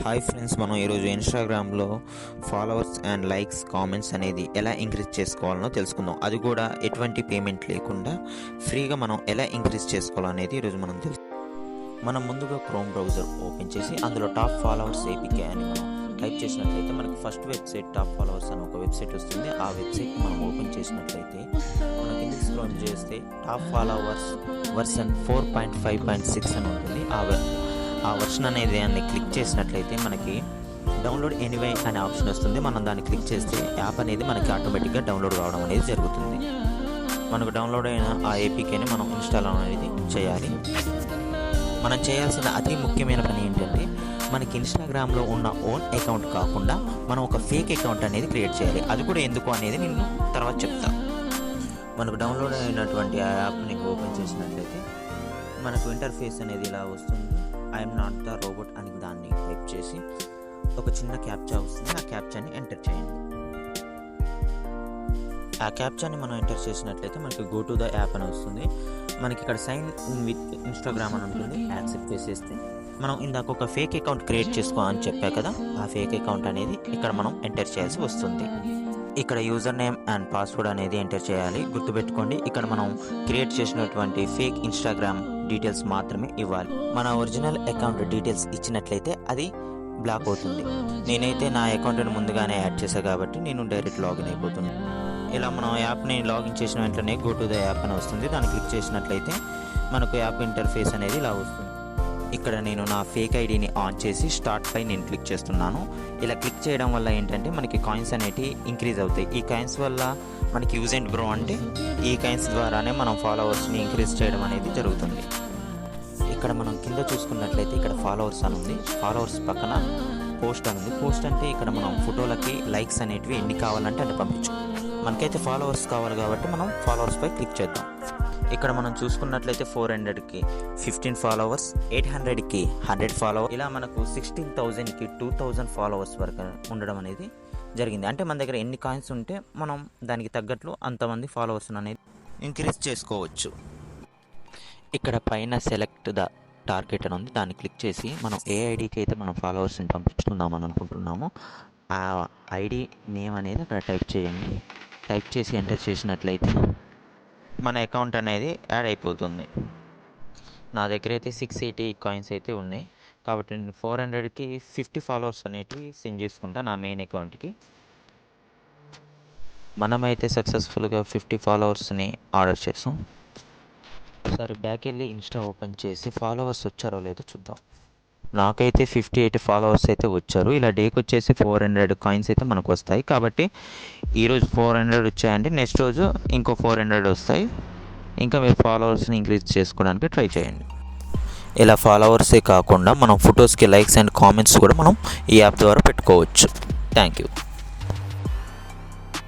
Hi friends మనం ఈరోజు ఇన్స్టాగ్రామ్లో ఫాలోవర్స్ అండ్ లైక్స్ కామెంట్స్ అనేది ఎలా ఇంక్రీజ్ చేసుకోవాలనో తెలుసుకుందాం. అది కూడా ఎటువంటి పేమెంట్ లేకుండా ఫ్రీగా మనం ఎలా ఇంక్రీజ్ చేసుకోవాలనేది ఈరోజు మనం తెలుసు మనం ముందుగా క్రోమ్ బ్రౌజర్ ఓపెన్ చేసి అందులో టాప్ ఫాలోవర్స్ ఏపీకే అని మనం టైప్ చేసినట్లయితే మనకి ఫస్ట్ వెబ్సైట్ టాప్ ఫాలోవర్స్ అని ఒక వెబ్సైట్ వస్తుంది. ఆ వెబ్సైట్ మనం ఓపెన్ చేసినట్లయితే మనం కిందకి స్క్రోల్ చేస్తే top followers version four point five point six అని ఉంటుంది. ఆ వెబ్ ఆ వర్షన్ అనేది దాన్ని క్లిక్ చేసినట్లయితే మనకి డౌన్లోడ్ ఎనీవే అనే ఆప్షన్ వస్తుంది. మనం దాన్ని క్లిక్ చేస్తే యాప్ అనేది మనకి ఆటోమేటిక్గా డౌన్లోడ్ కావడం అనేది జరుగుతుంది. మనకు డౌన్లోడ్ అయిన ఆ ఏపీకేని మనం ఇన్స్టాల్ అనేది చేయాలి. మనం చేయాల్సిన అతి ముఖ్యమైన పని ఏంటంటే మనకి ఇన్స్టాగ్రామ్లో ఉన్న ఓన్ అకౌంట్ కాకుండా మనం ఒక ఫేక్ అకౌంట్ అనేది క్రియేట్ చేయాలి. అది కూడా ఎందుకు అనేది నేను తర్వాత చెప్తాను మనకు డౌన్లోడ్ అయినటువంటి ఆ యాప్ని ఓపెన్ చేసినట్లయితే మనకు ఇంటర్ఫేస్ అనేది ఇలా వస్తుంది. ఐఎమ్ నాట్ ద రోబోట్ అని దాన్ని టైప్ చేసి ఒక చిన్న క్యాప్చా వస్తుంది. ఆ క్యాప్చాని ఎంటర్ చేయండి. ఆ క్యాప్చాని మనం ఎంటర్ చేసినట్లయితే మనకి గో టు ద యాప్ అని వస్తుంది. మనకి ఇక్కడ సైన్ విత్ ఇన్స్టాగ్రామ్ అని ఉంటుంది. యాక్సెప్ట్ చేసేస్తే మనం ఇందాక ఒక ఫేక్ అకౌంట్ క్రియేట్ చేసుకో అని చెప్పా కదా ఆ ఫేక్ అకౌంట్ అనేది ఇక్కడ మనం ఎంటర్ చేయాల్సి వస్తుంది. ఇక్కడ యూజర్ నేమ్ అండ్ పాస్వర్డ్ అనేది ఎంటర్ చేయాలి. గుర్తుపెట్టుకోండి ఇక్కడ మనం క్రియేట్ చేసినటువంటి ఫేక్ ఇన్స్టాగ్రామ్ డీటెయిల్స్ మాత్రమే ఇవ్వాలి. మన ఒరిజినల్ అకౌంట్ డీటెయిల్స్ ఇచ్చినట్లయితే అది బ్లాక్ అవుతుంది. నేనైతే నా అకౌంట్ని ముందుగానే యాడ్ చేశాను కాబట్టి నేను డైరెక్ట్ లాగిన్ అయిపోతున్నాను ఇలా మనం యాప్ని లాగిన్ చేసిన వెంటనే గో టు ద యాప్ అని వస్తుంది. దాన్ని క్లిక్ చేసినట్లయితే మనకు యాప్ ఇంటర్ఫేస్ అనేది ఇలా వస్తుంది. ఇక్కడ నేను నా ఫేక్ ఐడిని ఆన్ చేసి స్టార్ట్ పై నేను క్లిక్ చేస్తున్నాను. ఇలా క్లిక్ చేయడం వల్ల ఏంటంటే మనకి కాయిన్స్ అనేటివి ఇంక్రీజ్ అవుతాయి. ఈ కాయిన్స్ వల్ల మనకి యూజ్ అండ్ బ్రో అంటే ఈ కాయిన్స్ ద్వారానే మనం ఫాలోవర్స్ని ఇంక్రీజ్ చేయడం అనేది జరుగుతుంది. ఇక్కడ మనం కింద చూసుకున్నట్లయితే ఇక్కడ ఫాలోవర్స్ అని ఉంది. ఫాలోవర్స్ పక్కన పోస్ట్ అని ఉంది. పోస్ట్ అంటే ఇక్కడ మనం ఫోటోలకి లైక్స్ అనేటివి ఎన్ని కావాలంటే అన్ని పంపించు. మనకైతే ఫాలోవర్స్ కావాలి కాబట్టి మనం ఫాలోవర్స్ పై క్లిక్ చేద్దాం. ఇక్కడ మనం చూసుకున్నట్లయితే ఫోర్ హండ్రెడ్కి ఫిఫ్టీన్ ఫాలోవర్స్ ఎయిట్ హండ్రెడ్కి హండ్రెడ్ ఫాలోవర్ ఇలా మనకు సిక్స్టీన్ థౌజండ్కి టూ థౌజండ్ ఫాలోవర్స్ వరకు ఉండడం అనేది జరిగింది. అంటే మన దగ్గర ఎన్ని కాయిన్స్ ఉంటే మనం దానికి తగ్గట్లు అంతమంది ఫాలోవర్స్ అనేది ఇంక్రీజ్ చేసుకోవచ్చు. ఇక్కడ పైన సెలెక్ట్ ద టార్గెట్ అని ఉంది. దాన్ని క్లిక్ చేసి మనం ఏ ఐడికి అయితే మనం ఫాలోవర్స్ని పంపించుకుందామని అనుకుంటున్నామో ఆ ఐడి నేమ్ అనేది అక్కడ టైప్ చేయండి. టైప్ చేసి ఎంటర్ చేసినట్లయితే మన అకౌంట్ అనేది యాడ్ అయిపోతుంది. నా దగ్గర అయితే సిక్స్ ఎయిటీ కాయిన్స్ అయితే ఉన్నాయి. కాబట్టి నేను ఫోర్ హండ్రెడ్కి ఫిఫ్టీ ఫాలోవర్స్ అనేటివి సెండ్ చేసుకుంటా నా మెయిన్ అకౌంట్కి మనమైతే సక్సెస్ఫుల్గా ఫిఫ్టీ ఫాలోవర్స్ని ఆర్డర్ చేసాం. సరే బ్యాక్ వెళ్ళి ఇన్స్టా ఓపెన్ చేసి ఫాలోవర్స్ వచ్చారో లేదో చూద్దాం. నాకైతే ఫిఫ్టీ ఎయిట్ ఫాలోవర్స్ అయితే వచ్చారు. ఇలా డేకి వచ్చేసి ఫోర్ హండ్రెడ్ కాయిన్స్ అయితే మనకు వస్తాయి. కాబట్టి ఈరోజు ఫోర్ హండ్రెడ్ వచ్చాయంటే నెక్స్ట్ రోజు ఇంకో ఫోర్ హండ్రెడ్ వస్తాయి. ఇంకా మీరు ఫాలోవర్స్ని ఇంక్రీజ్ చేసుకోవడానికి ట్రై చేయండి. ఇలా ఫాలోవర్సే కాకుండా మనం ఫొటోస్కి లైక్స్ అండ్ కామెంట్స్ కూడా మనం ఈ యాప్ ద్వారా పెట్టుకోవచ్చు. Thank you.